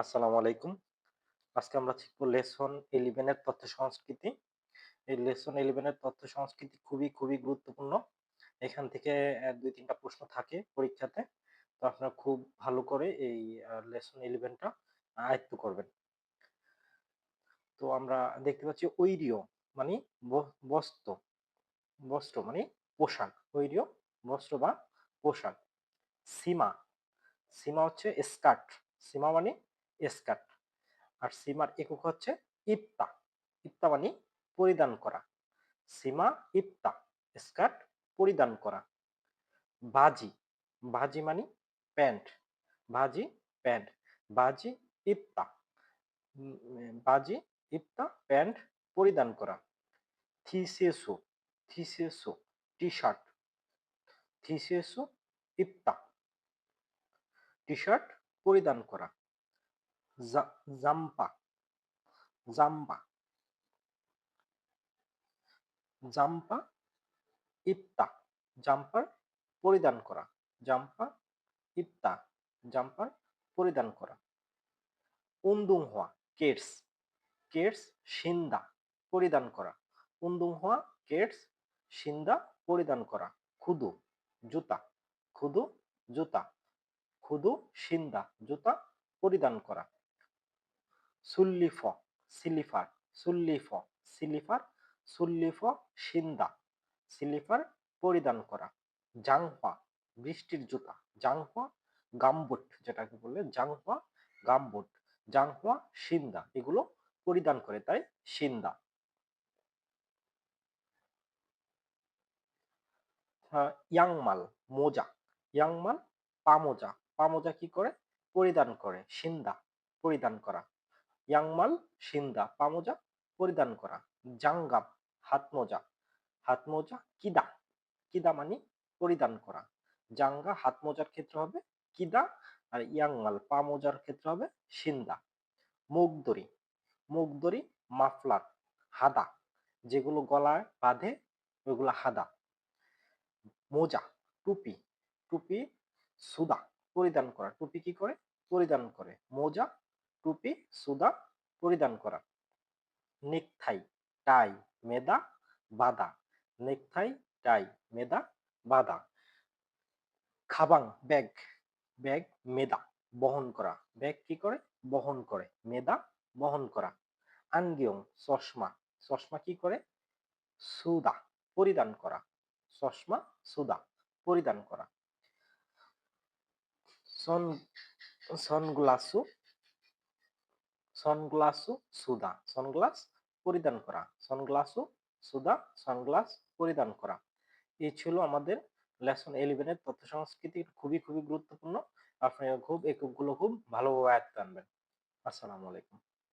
আসসালামু আলাইকুম। আজকে আমরা শিখব লেসন 11 এর তথ্য সংস্কৃতি। এই লেসন 11 এর তথ্য সংস্কৃতি খুবই, খুবই গুরুত্বপূর্ণ। এখান থেকে দুই ২-৩ প্রশ্ন থাকে পরীক্ষাতে। তো আপনারা খুব ভালো করে এই লেসন 11 টা আয়ত্ত করবেন। তো আমরা দেখতে পাচ্ছি ঐরিয় মানে বস্ত্র, বস্ত্র মানে পোশাক। ঐরিয় বস্ত্র বা পোশাক। সীমা, সীমা হচ্ছে স্কার্ট। সীমা মানে স্কার্ট। আর সীমার একক হচ্ছে ইপ্তা। ইপ্তা মানে পরিধান করা। সীমা ইপ্তা স্কার্ট পরিধান করা। বাজি, বাজি মানে প্যান্ট। বাজি প্যান্ট। বাজি ইপ্তা বাজি ইপ্তা প্যান্ট পরিধান করা। থিসেসো থিসেসো টি-শার্ট। থিসেসু ইপ্তা টি-শার্ট পরিধান করা। Jumper, jumper jumper IPTA jumper পরিধান করা। জাম্পা ইপ্তা জাম্পার পরিধান করা। উন্দুং হওয়া কেডস, কেডস সিন্দা পরিধান করা। উন্দুং হওয়া কেডস সিন্দা পরিধান করা। খুদু জুতা, খুদু জুতা, খুদু সিন্দা জুতা পরিধান করা। সুল্লিফ সিলিফার, সুল্লিফ সিলিফার, সুল্লিফ সিন্দা সিলিফার পরিধান করা। জাংহোয়া বৃষ্টির জুতা। জাংহোয়া গামবুট যেটাকে বলে জাংহোয়া গামবুট। জাংহোয়া সিন্দা এগুলো পরিধান করে তাই সিন্দা। আ ইয়াংমাল মোজা। ইয়াংমাল পা মোজা। পা কি করে? পরিধান করে। সিন্দা পরিধান করা। ইয়াংমাল সিন্দা পামোজা পরিধান করা। জাংগাম হাত মোজা। হাত মোজা কিদা। কিদা মানে পরিধান করা। জাঙ্গা হাত মোজার ক্ষেত্রে হবে কিদা আর ইয়াংমাল পা মোজার ক্ষেত্রে হবে সিন্দা। মুগদড়ি, মুগদড়ি মাফলার হাদা যেগুলো গলায় বাঁধে ওইগুলো হাদা। মোজা টুপি, টুপি সুদা পরিধান করা। টুপি কি করে? পরিধান করে। মোজা টুপি সুদা পরিধান করা। নেকথাই টাই মেদা বাদা। নেকথাই টাই মেদা বাদা। খাবাং ব্যাগ, ব্যাগ মেদা বহন করা। ব্যাগ কি করে? বহন করে। মেদা বহন করা। আনগিয়ং চশমা, চশমা কি করে? সুদা পরিধান করা। চশমা সুদা পরিধান করা। সন সনগ্লাসু সনগ্লাসু সুদা সনগ্লাস পরিধান করা। সনগ্লাসু সুদা সানগ্লাস পরিধান করা। এই ছিল আমাদের লেসন 11 এর তথ্য সংস্কৃতি খুবই, খুবই গুরুত্বপূর্ণ। আপনি খুব এককগুলো খুব ভালোভাবে আয়ত্ত আনবেন। আসসালামু আলাইকুম।